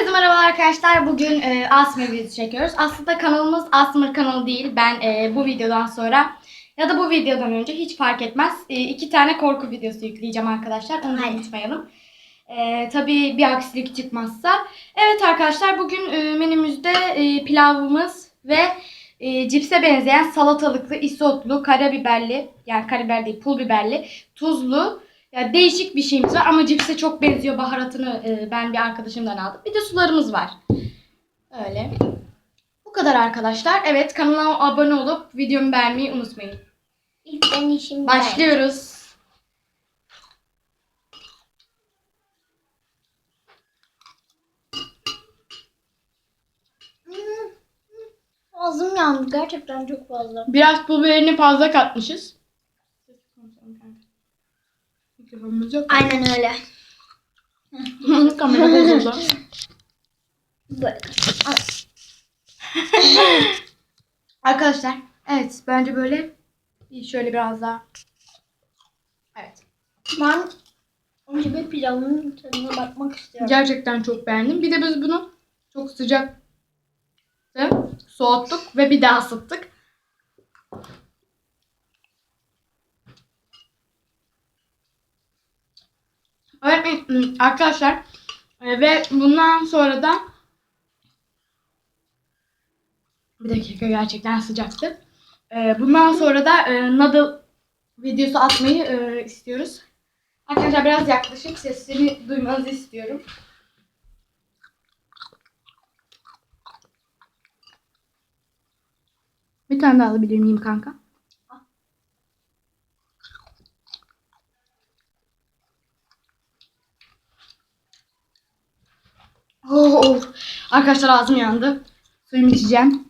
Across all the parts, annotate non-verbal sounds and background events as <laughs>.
Herkese merhaba arkadaşlar. Bugün e, Asmır videosu çekiyoruz. Aslında kanalımız Asmır kanalı değil. Ben e, bu videodan sonra ya da bu videodan önce hiç fark etmez. E, iki tane korku videosu yükleyeceğim arkadaşlar. Onu Aynen. unutmayalım. E, tabii bir aksilik çıkmazsa. Evet arkadaşlar bugün e, menümüzde e, pilavımız ve e, cipse benzeyen salatalıklı, isotlu, karabiberli yani karabiber değil pul biberli, tuzlu ya değişik bir şeyimiz var ama cipse çok benziyor. Baharatını e, ben bir arkadaşımdan aldım. Bir de sularımız var. Öyle. Bu kadar arkadaşlar. Evet kanalıma abone olup videomu beğenmeyi unutmayın. İlk ben işim Başlıyoruz. Ağzım yandı gerçekten çok fazla. Biraz pul biberini fazla katmışız. Mikrofonumuz yok. Aynen öyle. Kamera bozuldu. <laughs> Arkadaşlar evet bence böyle bir şöyle biraz daha Evet. Ben önce bir pilavın tadına bakmak istiyorum. Gerçekten çok beğendim. Bir de biz bunu çok sıcak soğuttuk ve bir daha ısıttık. Evet ım, arkadaşlar e, ve bundan sonra da bir dakika gerçekten sıcaktı. E, Bundan sonra da e, noodle videosu atmayı e, istiyoruz. Arkadaşlar biraz yaklaşık sesini duymanızı istiyorum. Bir tane daha alabilir miyim kanka? Oh, oh. Arkadaşlar ağzım yandı. Suyumu içeceğim.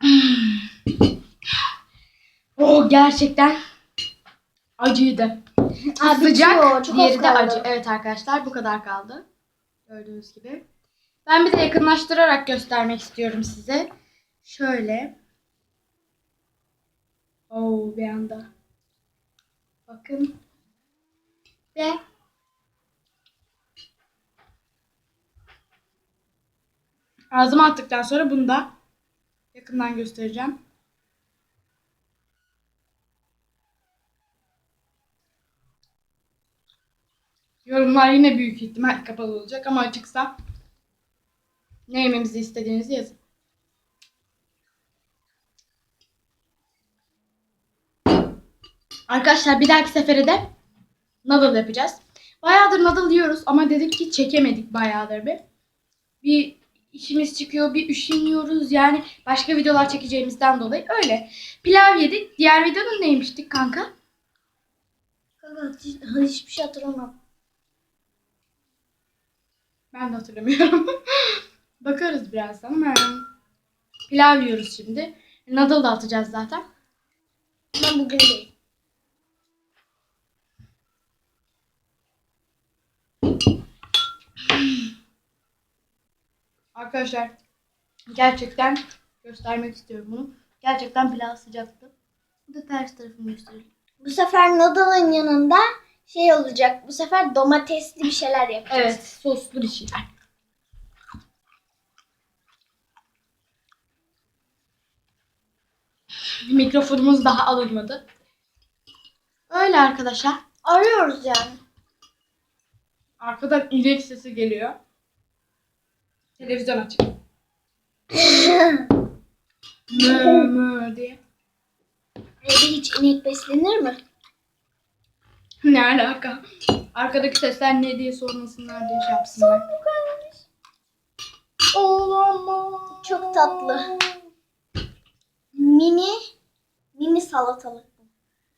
<sighs> Oh gerçekten acıydı. Aa, Sıcak, çok diğeri de acı. Evet arkadaşlar bu kadar kaldı. Gördüğünüz gibi. Ben bir de yakınlaştırarak göstermek istiyorum size. Şöyle. Oo bir anda. Bakın. Ve ağzıma attıktan sonra bunu da yakından göstereceğim. Yorumlar yine büyük ihtimal kapalı olacak ama açıksa ne yememizi istediğinizi yazın. Arkadaşlar bir dahaki sefere de noodle yapacağız. Bayağıdır noodle yiyoruz ama dedik ki çekemedik bayağıdır bir. Bir işimiz çıkıyor, bir üşeniyoruz yani başka videolar çekeceğimizden dolayı öyle. Pilav yedik. Diğer videonun neymiştik kanka? Kanka hiç, hiçbir şey hatırlamam. Ben de hatırlamıyorum. <laughs> Bakarız birazdan ama pilav yiyoruz şimdi. Noodle da atacağız zaten. Ben bugün değil. Arkadaşlar gerçekten göstermek istiyorum bunu. Gerçekten pilav sıcaktı. Bu da ters tarafını gösterelim. Bu sefer noodle'ın yanında şey olacak. Bu sefer domatesli bir şeyler yapacağız. Evet soslu bir şeyler. Mikrofonumuz daha alınmadı. Öyle arkadaşlar. Arıyoruz yani. Arkadan inek sesi geliyor. Televizyon açık. mö mö diye. Evde hiç inek beslenir mi? Ne alaka? Arkadaki sesler ne diye sormasınlar diye şey yapsınlar. Olamaz. Çok tatlı. Mini mini salatalık.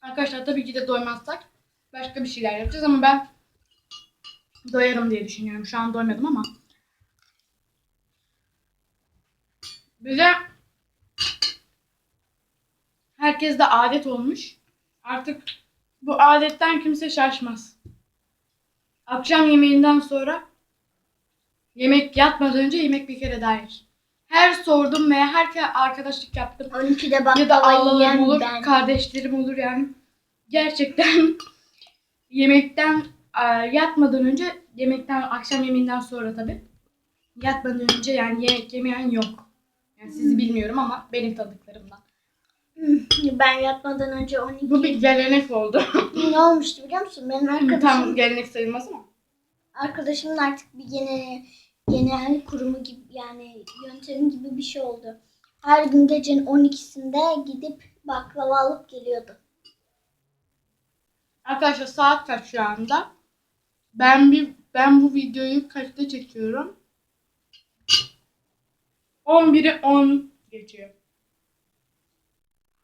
Arkadaşlar tabii ki de doymazsak başka bir şeyler yapacağız ama ben doyarım diye düşünüyorum. Şu an doymadım ama. Bize herkes de adet olmuş. Artık bu adetten kimse şaşmaz. Akşam yemeğinden sonra yemek yatmadan önce yemek bir kere daha yer. Her sordum veya her arkadaşlık yaptım. 12'de ya da ablalarım olur, ben. kardeşlerim olur yani. Gerçekten <laughs> yemekten e, yatmadan önce yemekten akşam yemeğinden sonra tabii yatmadan önce yani yemek yemeyen yok. Yani sizi bilmiyorum ama benim tanıdıklarımdan. Ben yatmadan önce 12 Bu bir gelenek oldu. <laughs> ne olmuştu biliyor musun? Benim arkadaşım Tam gelenek sayılmaz ama. arkadaşımın artık bir genel genel kurumu gibi yani yöntemi gibi bir şey oldu. Her gün gecenin 12'sinde gidip baklava alıp geliyordu. Arkadaşlar saat kaç şu anda? Ben bir ben bu videoyu kaçta çekiyorum? 11'i 10 geçiyor.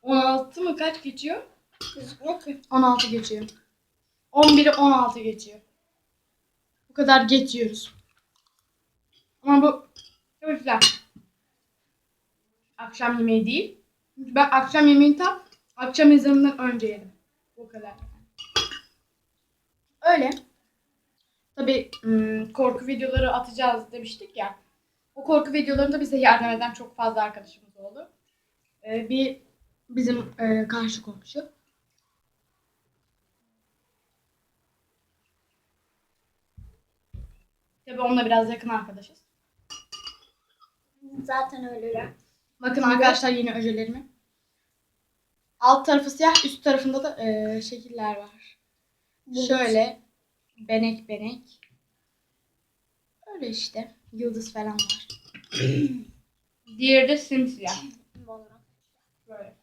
16 mı kaç geçiyor? Gözükmüyor ki. 16 geçiyor. 11'i 16 geçiyor. Bu kadar geçiyoruz. Ama bu çok güzel. Akşam yemeği değil. Çünkü ben akşam yemeğini tam akşam ezanından önce yedim. O kadar. Öyle. Tabii ım, korku videoları atacağız demiştik ya. O korku videolarında bize yardım eden çok fazla arkadaşımız oldu. Ee, bir bizim e, karşı komşu. Tabii onunla biraz yakın arkadaşız. Zaten öyle. Bakın arkadaşlar yeni öjelerimi. Alt tarafı siyah, üst tarafında da e, şekiller var. Bulut. Şöyle benek benek. Öyle işte. Yıldız falan var. Diğeri de simsiyah. Böyle.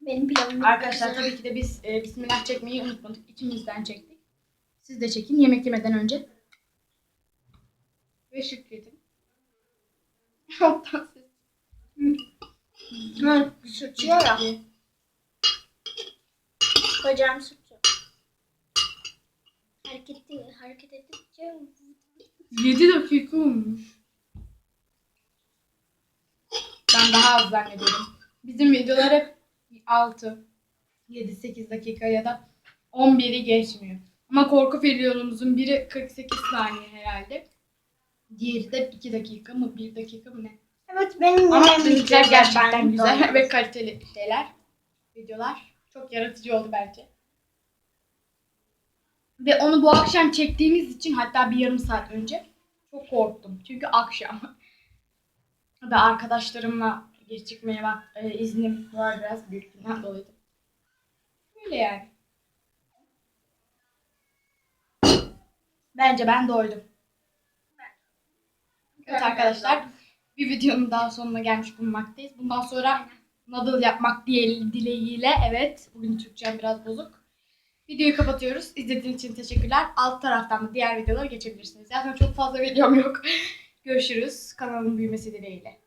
Benim pilavım Arkadaşlar tabii ki de biz e, bismillah çekmeyi unutmadık. İçimizden çektik. Siz de çekin yemek yemeden önce. Ve şükredin. Alttan ses. Hı, sürtüyor ya. Bacağım sürtüyor. Hareket hareket edince 7 dakika olmuş. Ben daha az zannediyorum. Bizim videolar hep 6, 7, 8 dakika ya da 11'i geçmiyor. Ama korku videomuzun biri 48 saniye herhalde. Diğeri de 2 dakika mı 1 dakika mı ne? Evet benim Ama bizimkiler gerçekten güzel <laughs> ve kaliteli şeyler, videolar. Çok yaratıcı oldu bence. Ve onu bu akşam çektiğimiz için hatta bir yarım saat önce çok korktum. Çünkü akşam. <laughs> Ve arkadaşlarımla geç çıkmaya bak e, iznim var biraz büyüklüğünden dolayı. da. Öyle yani. Bence ben doydum. Evet arkadaşlar bir videonun daha sonuna gelmiş bulunmaktayız. Bundan sonra noodle yapmak diye dileğiyle evet bugün Türkçem biraz bozuk. Videoyu kapatıyoruz. İzlediğiniz için teşekkürler. Alt taraftan da diğer videolara geçebilirsiniz. Zaten çok fazla <laughs> videom yok. Görüşürüz. Kanalın büyümesi dileğiyle.